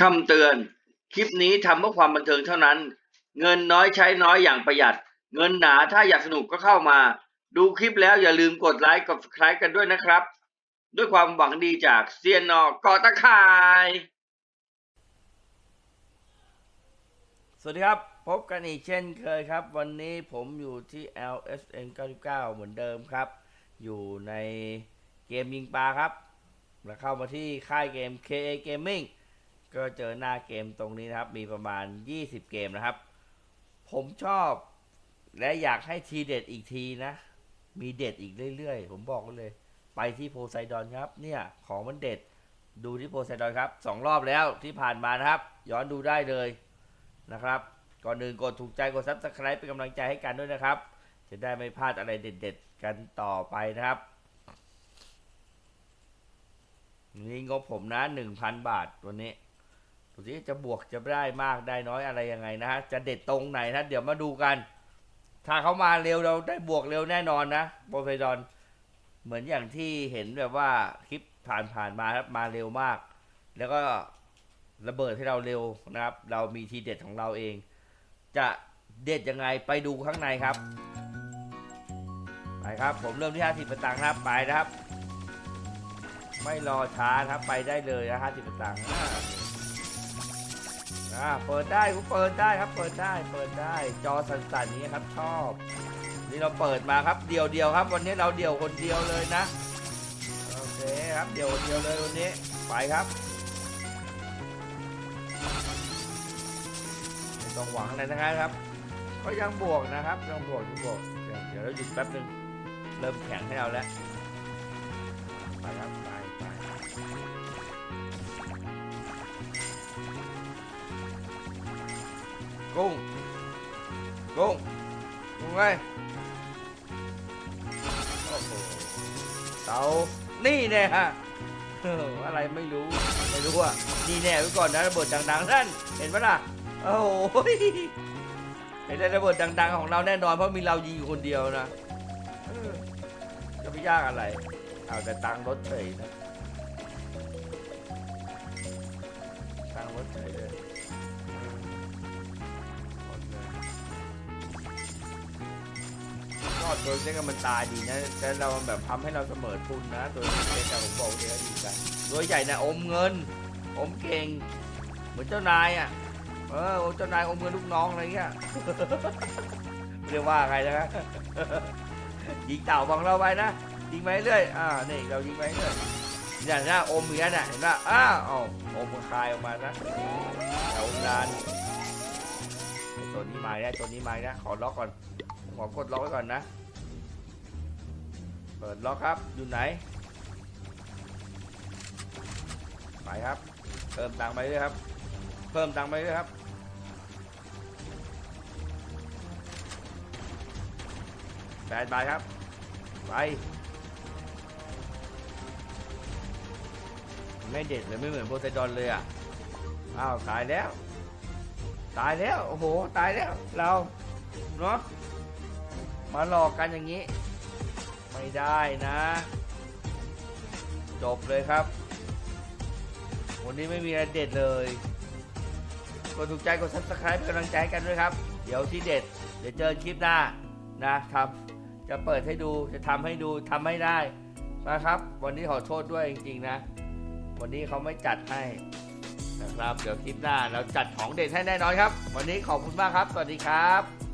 คำเตือน คลิปนี้ทำเพื่อความบันเทิงเท่านั้น เงินน้อยใช้น้อยอย่างประหยัด เงินหนาถ้าอยากสนุกก็เข้ามา ดูคลิปแล้วอย่าลืมกดไลค์กด subscribe กันด้วยนะครับ ด้วยความหวังดีจากเซียนนอกอตะข่าย สวัสดีครับ พบกันอีกเช่นเคยครับ วันนี้ผมอยู่ที่ LSN 99 เหมือนเดิมครับ อยู่ในเกมยิงปลาครับ แล้วเข้ามาที่ค่ายเกม KA Gaming ก็เจอหน้าเกมตรงนี้นะครับ มีประมาณ 20 เกมนะครับ ผมชอบ และอยากให้ทีเด็ดอีกทีนะ มีเด็ดอีกเรื่อยๆ ผมบอกเลย ไปที่โพไซดอนครับ เนี่ยของมันเด็ด ดูที่โพไซดอนครับสองรอบแล้วที่ผ่านมานะครับ ย้อนดูได้เลยนะครับ ก่อนอื่นกดถูกใจกดซับสไคร b e เป็นกำลังใจให้กันด้วยนะครับ จะได้ไม่พลาดอะไรเด็ด ๆ กันต่อไปนะครับนี่งบผมนะหนึ่งพันบาทตัวนี้ ดูสิจะบวกจะได้มากได้น้อยอะไรยังไงนะฮะจะเด็ดตรงไหนนะเดี๋ยวมาดูกัน ถ้าเขามาเร็วเราได้บวกเร็วแน่นอนนะโปรไฟดอนเหมือนอย่างที่เห็นแบบว่าคลิปผ่านผ่านมาครับมาเร็วมาก แล้วก็ระเบิดให้เราเร็วนะครับ เรามีทีเด็ดของเราเอง จะเด็ดยังไงไปดูข้างในครับไปครับ ผมเริ่มที่ 50ประตังค์ครับไปนะครับ ไม่รอช้าครับไปได้เลยนะ50ประตังค์ อ่าเปิดได้กูเปิดได้ครับ เปิดได้ เปิดได้ จอสั่นๆนี้ครับชอบ นี่เราเปิดมาครับเดียวเดียวครับ วันนี้เราเดี่ยวคนเดียวเลยนะ โอเคครับเดี่ยวคนเดียวเลยวันนี้ ไปครับไม่ต้องหวังอะไรนะครับ ก็ยังบวกนะครับยังบวกยังบวก เดี๋ยวเดี๋ยวเราหยุดแป๊บนึง เริ่มแข็งให้เราแล้ว ไปครับ กุ้งกุ้งกุ้งไงโอ้โหเตานี่แน่ฮะอะไรไม่รู้ ไม่รู้อะนี่แน่ไว้ก่อนนะระเบิดดังๆนั่นเห็นปะล่ะโอ้โหไอ้ได้ระเบิดดัง ๆ ของเราแน่นอนเพราะมีเรายิงอยู่คนเดียวนะจะไม่ยากอะไร เอาแต่ตังรถเฉยนะตังรถเฉยเลย ตัวเล็กมันตายดีนะแต่เราแบบทำให้เราเสมอทุนนะ ตัวเล็กแต่ผมบอกเลยว่าดีกันตัวใหญ่นะอมเงิน อมเก่ง เหมือนเจ้านายอะ เออเจ้านายอมเงินลูกน้องอะไรเงี้ยไม่ได้ว่าใครนะยิงเต่าบังเราไปนะยิงไปเรื่อยอ่านี่เรายิงไปเรื่อยอย่างนี้อมอย่างนี้น่ะเห็นป่ะอ้าวเอาอมมันคายออกมานะแต่อมนานตัวนี้มาแล้วตัวนี้มาแล้วขอล็อกก่อนขอกดล็อกไว้ก่อนนะ เปิดล็อกครับ อยู่ไหน ไปครับ เพิ่มตังค์ไปเรื่อยครับ เพิ่มตังค์ไปเรื่อยครับ แปดใบครับ ไป ไม่เด็ดเลยไม่เหมือนโพไซดอนเลยอะ อ้าว ตายแล้ว ตายแล้ว โอ้โห ตายแล้ว เรา เนาะ มาหลอกกันอย่างนี้ ไม่ได้นะ จบเลยครับ วันนี้ไม่มีอะไรเด็ดเลยกดถูกใจกด subscribe เป็นกำลังใจกันด้วยครับ เดี๋ยวที่เด็ด เดี๋ยวเจอคลิปหน้านะครับจะเปิดให้ดูจะทำให้ดูทำให้ได้นะครับ วันนี้ขอโทษด้วยจริงๆนะ วันนี้เขาไม่จัดให้นะครับ เดี๋ยวคลิปหน้าเราจัดของเด็ดให้แน่นอนครับ วันนี้ขอบคุณมากครับ สวัสดีครับ